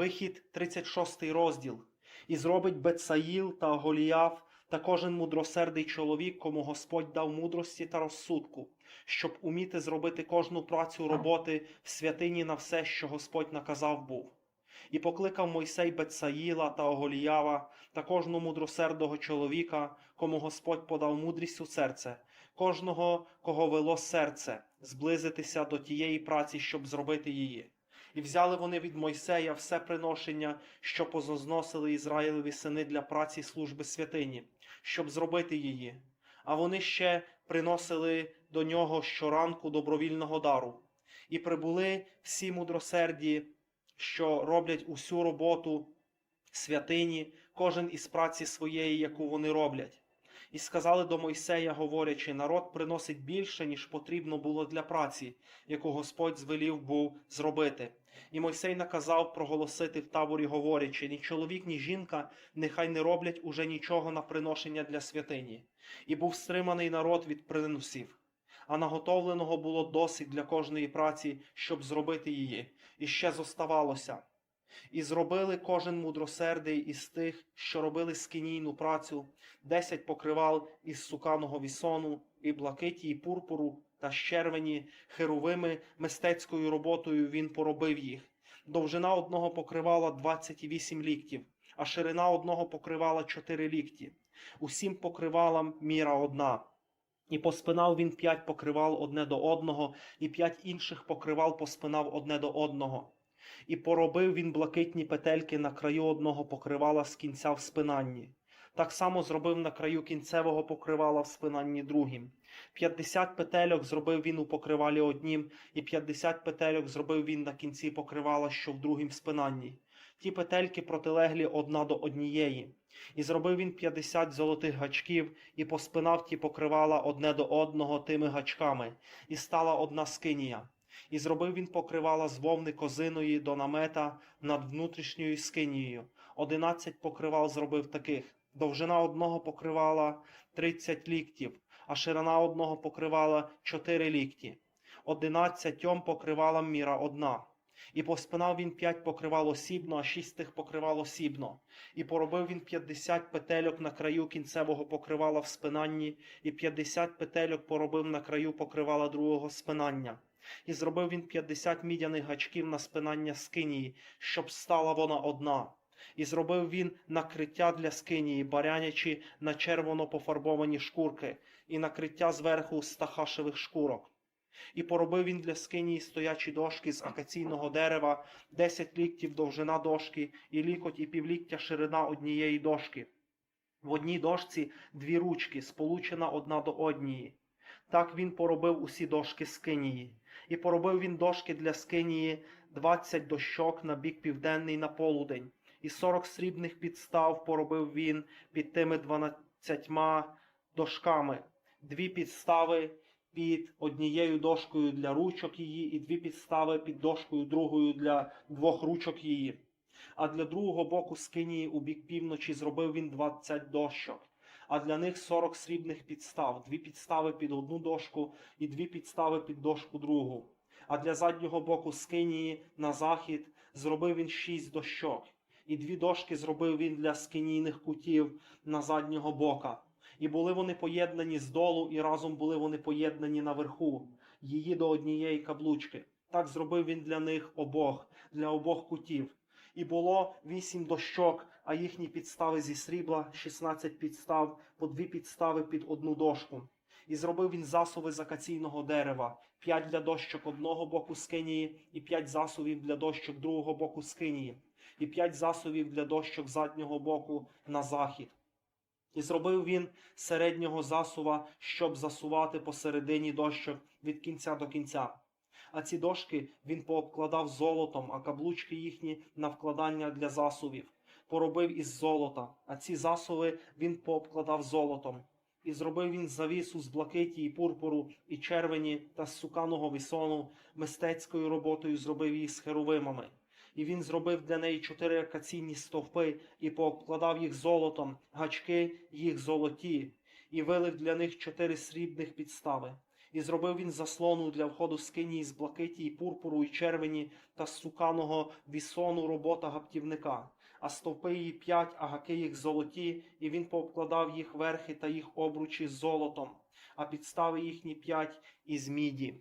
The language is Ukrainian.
Вихід 36 розділ. І зробить Бецаїл та Голіяв та кожен мудросердий чоловік, кому Господь дав мудрості та розсудку, щоб уміти зробити кожну працю роботи в святині на все, що Господь наказав був. І покликав Мойсей Бецаїла та Оголіява та кожного мудросердого чоловіка, кому Господь подав мудрість у серце, кожного, кого вело серце, зблизитися до тієї праці, щоб зробити її. І взяли вони від Мойсея все приношення, що позозносили Ізраїлеві сини для праці служби святині, щоб зробити її. А вони ще приносили до нього щоранку добровільного дару. І прибули всі мудросерді, що роблять усю роботу святині, кожен із праці своєї, яку вони роблять. І сказали до Мойсея, говорячи, народ приносить більше, ніж потрібно було для праці, яку Господь звелів був зробити. І Мойсей наказав проголосити в таборі, говорячи, ні чоловік, ні жінка нехай не роблять уже нічого на приношення для святині. І був стриманий народ від приносів. А наготовленого було досить для кожної праці, щоб зробити її, і ще зоставалося. І зробили кожен мудросердий із тих, що робили скинійну працю, десять покривал із суканого вісону, і блакиті, і пурпуру, та щервені, херовими, мистецькою роботою він поробив їх. Довжина одного покривала 28 ліктів, а ширина одного покривала 4 лікті. Усім покривалам міра одна. І поспинав він п'ять покривал одне до одного, і п'ять інших покривал поспинав одне до одного. І поробив він блакитні петельки на краю одного покривала з кінця в спинанні. Так само зробив на краю кінцевого покривала в спинанні другим. П'ятдесят петельок зробив він у покривалі однім, і п'ятдесят петельок зробив він на кінці покривала, що в другім спинанні. Ті петельки протилеглі одна до однієї. І зробив він п'ятдесят золотих гачків, і поспинав ті покривала одне до одного тими гачками, і стала одна скинія. І зробив він покривала з вовни козиної до намета над внутрішньою скинією. Одинадцять покривал зробив таких. Довжина одного покривала тридцять ліктів, а ширина одного покривала чотири лікті. Одинадцятьом покривалам міра одна. І поспинав він п'ять покривал осібно, а шість тих покривал осібно. І поробив він п'ятдесят петельок на краю кінцевого покривала в спинанні, і п'ятдесят петельок поробив на краю покривала другого спинання. І зробив він п'ятдесят мідяних гачків на спинання скинії, щоб стала вона одна. І зробив він накриття для скинії, барянячи на червоно пофарбовані шкурки, і накриття зверху з тахашевих шкурок. І поробив він для скинії стоячі дошки з акаційного дерева, десять ліктів довжина дошки, і лікоть і півліктя ширина однієї дошки. В одній дошці дві ручки, сполучена одна до однієї. Так він поробив усі дошки скинії. І поробив він дошки для скинії двадцять дощок на бік південний на полудень, і сорок срібних підстав поробив він під тими дванадцятьма дошками, дві підстави під однією дошкою для ручок її, і дві підстави під дошкою другою для двох ручок її. А для другого боку скинії у бік півночі зробив він двадцять дощок. А для них сорок срібних підстав, дві підстави під одну дошку і дві підстави під дошку другу. А для заднього боку скинії на захід зробив він шість дощок, і дві дошки зробив він для скинійних кутів на заднього бока. І були вони поєднані здолу, і разом були вони поєднані наверху, її до однієї каблучки. Так зробив він для них обох, для обох кутів. І було вісім дощок, а їхні підстави зі срібла, шістнадцять підстав, по дві підстави під одну дошку. І зробив він засуви з акаційного дерева, п'ять для дощок одного боку скинії, і п'ять засувів для дощок другого боку скинії, і п'ять засувів для дощок заднього боку на захід. І зробив він середнього засува, щоб засувати посередині дощок від кінця до кінця. А ці дошки він пообкладав золотом, а каблучки їхні на вкладання для засувів. Поробив із золота, а ці засуви він пообкладав золотом. І зробив він завісу з блакиті і пурпуру, і червені та з суканого вісону, мистецькою роботою зробив її з херовимами. І він зробив для неї чотири акаційні стовпи і пообкладав їх золотом, гачки їх золоті, і вилив для них чотири срібних підстави. І зробив він заслону для входу скині з блакиті, і пурпуру, і червені та з суканого вісону робота гаптівника. А стовпи її п'ять, а гаки їх золоті, і він пообкладав їх верхи та їх обручі золотом, а підстави їхні п'ять із міді.